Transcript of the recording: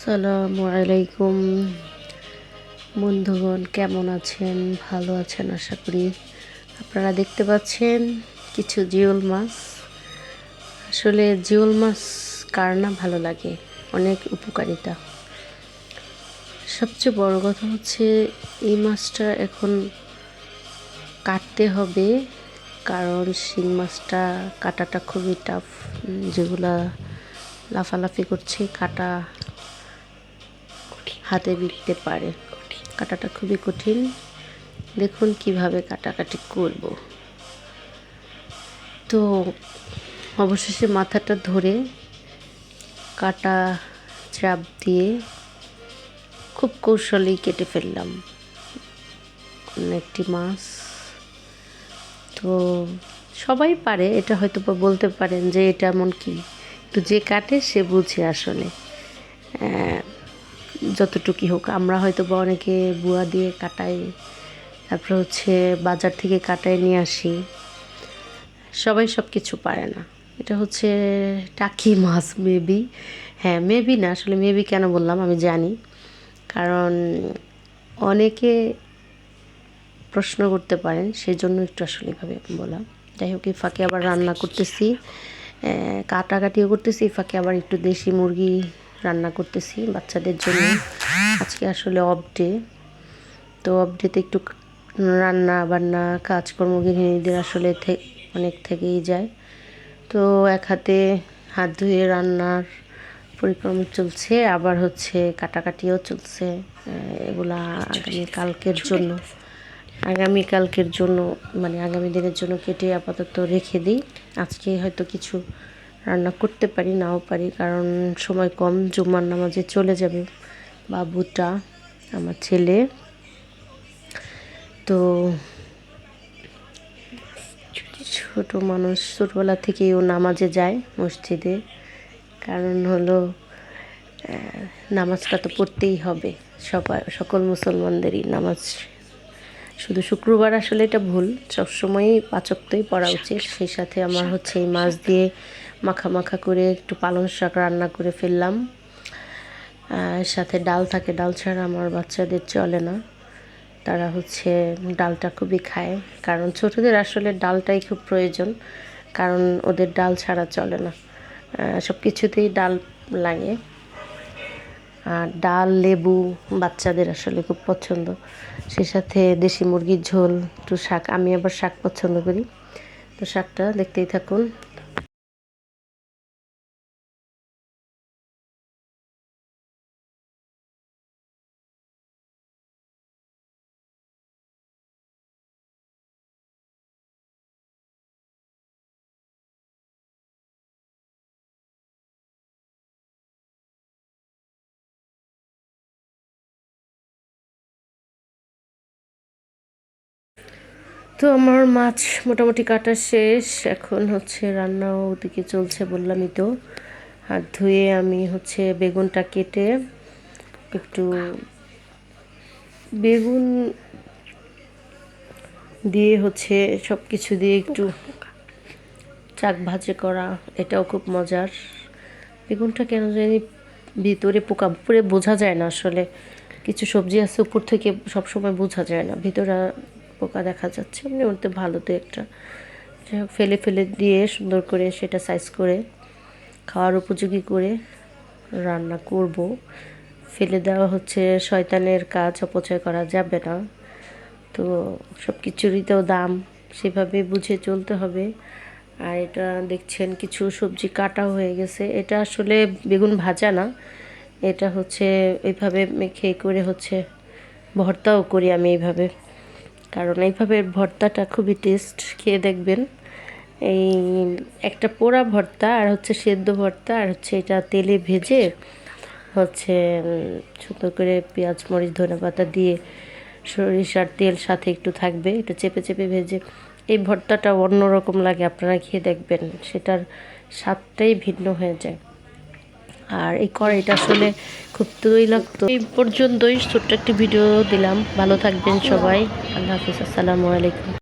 আসসালামু আলাইকুম। বন্ধুগণ, কেমন আছেন? ভালো আছেন, আশা করি। আপনারা দেখতে পাচ্ছেন কিছু জিওল মাছ। আসলে জিওল মাছ কার না ভালো লাগে? অনেক উপকারিতা। সবচেয়ে বড় কথা হচ্ছে, এই মাছটা এখন কাটতে হবে, কারণ শিং মাছটা কাটাটা খুবই টাফ যেগুলা লাফালাফি করছে, কাটা হাতে বিকতে পারে। কাটাটা খুবই কঠিন। দেখুন কীভাবে কাটাকাটি করব। তো, অবশেষে মাথাটা ধরে কাটা চাপ দিয়ে খুব কৌশলেই কেটে ফেললাম। একটি মাছ। তো, সবাই পারে, এটা হয়তো বলতে পারেন যে এটা এমন কি? তো যে কাটে সে বুঝে আসলে। যতটুকুই হোক, আমরা হয়তো বা অনেকে বুয়া দিয়ে কাটাই, তারপর হচ্ছে বাজার থেকে কাটাই নিয়ে আসি। সবাই সব কিছু পারে না। এটা হচ্ছে টাকি মাছ, মেবি। হ্যাঁ মেবি না, আসলে মেবি কেন বললাম আমি জানি। কারণ অনেকে প্রশ্ন করতে পারেন সেই জন্য একটু আসলে এভাবে বললাম যাই হোক এই ফাঁকে আবার রান্না করতেছি কাটাকাটিও করতেছি এই ফাঁকে আবার একটু দেশি মুরগি রান্না করতেছি বাচ্চাদের জন্য। আজকে আসলে অফ ডে তো অফ ডেতে একটু রান্না বান্না কাজকর্ম গৃহিণীদের আসলে অনেক থেকেই যায়। তো এক হাতে হাত ধুয়ে রান্নার পরিক্রমা চলছে, আবার হচ্ছে কাটাকাটিও চলছে এগুলা আগামী কালকের জন্য। আগামীকালকের জন্য মানে আগামী দিনের জন্য কেটে আপাতত রেখে দিই। আজকে হয়তো কিছু রান্না করতে পারি, নাও পারি, কারণ সময় কম। জুম্মার নামাজে চলে যাবে বাবুটা, আমার ছেলে। তো ছোট মানুষ ছোটবেলা থেকেই ও নামাজে যায় মসজিদে, কারণ হলো নামাজটা তো পড়তেই হবে। সবাই, সকল মুসলমানদেরই নামাজ। শুধু শুক্রবার আসলে এটা ভুল, সবসময়ই পাচকতেই পড়া উচিত। সেই সাথে আমার হচ্ছে এই মাছ দিয়ে মাখা মাখা করে একটু পালং শাক রান্না করে ফেললাম। সাথে ডাল থাকে, ডাল ছাড়া আমার বাচ্চাদের চলে না। তারা হচ্ছে ডালটা খুবই খায়। কারণ ছোটদের আসলে ডালটাই খুব প্রয়োজন, কারণ ওদের ডাল ছাড়া চলে না। সব কিছুতেই ডাল লাগে। আর ডাল, লেবু বাচ্চাদের আসলে খুব পছন্দ। সে সাথে দেশি মুরগির ঝোল, একটু শাক, আমি আবার শাক পছন্দ করি। তো শাকটা দেখতেই থাকুন। তো আমার মাছ মোটামুটি কাটা শেষ। এখন হচ্ছে রান্নাও ওদিকে চলছে বললামই তো। হাত ধুয়ে আমি হচ্ছে বেগুনটা কেটে একটু বেগুন দিয়ে হচ্ছে সব কিছু দিয়ে একটু চাক ভাজে করা, এটাও খুব মজার। বেগুনটা কেন জানি ভিতরে পোকা পুরে বোঝা যায় না আসলে। কিছু সবজি আছে উপর থেকে সবসময় বোঝা যায় না। ভিতরে পোকা দেখা যাচ্ছে। এমনি ওতে ভালো তো একটা। ফেলে ফেলে দিয়ে সুন্দর করে সেটা সাইজ করে, খাওয়ার উপযোগী করে রান্না করব। ফেলে দেওয়া হচ্ছে শয়তানের কাজ, অপচয় করা যাবে না। তো সব কিছুরই তো দাম, সেভাবে বুঝে চলতে হবে। আর এটা দেখছেন কিছু সবজি কাটা হয়ে গেছে। এটা আসলে বেগুন ভাজা না। এটা হচ্ছে এইভাবে মেখে করে হচ্ছে ভর্তাও করি আমি এইভাবে। কারণ এইভাবে ভর্তাটা খুবই টেস্ট খেয়ে দেখবেন। এই একটা পোড়া ভর্তা আর হচ্ছে সেদ্ধ ভর্তা আর হচ্ছে এটা তেলে ভেজে হচ্ছে সুন্দর করে পেঁয়াজ, মরিচ, ধনে পাতা দিয়ে সরিষার তেল সাথে একটু থাকবে এটা চেপে চেপে ভেজে। এই ভর্তাটা অন্যরকম লাগে, আপনারা খেয়ে দেখবেন। সেটার স্বাদটাই ভিন্ন হয়ে যায়। আর এই কড়াইটা আসলে খুব তৈলাক্ত এই পর্যন্তই ছোট্ট একটি ভিডিও দিলাম। ভালো থাকবেন সবাই। আল্লাহ হাফিজ। আসসালামু আলাইকুম।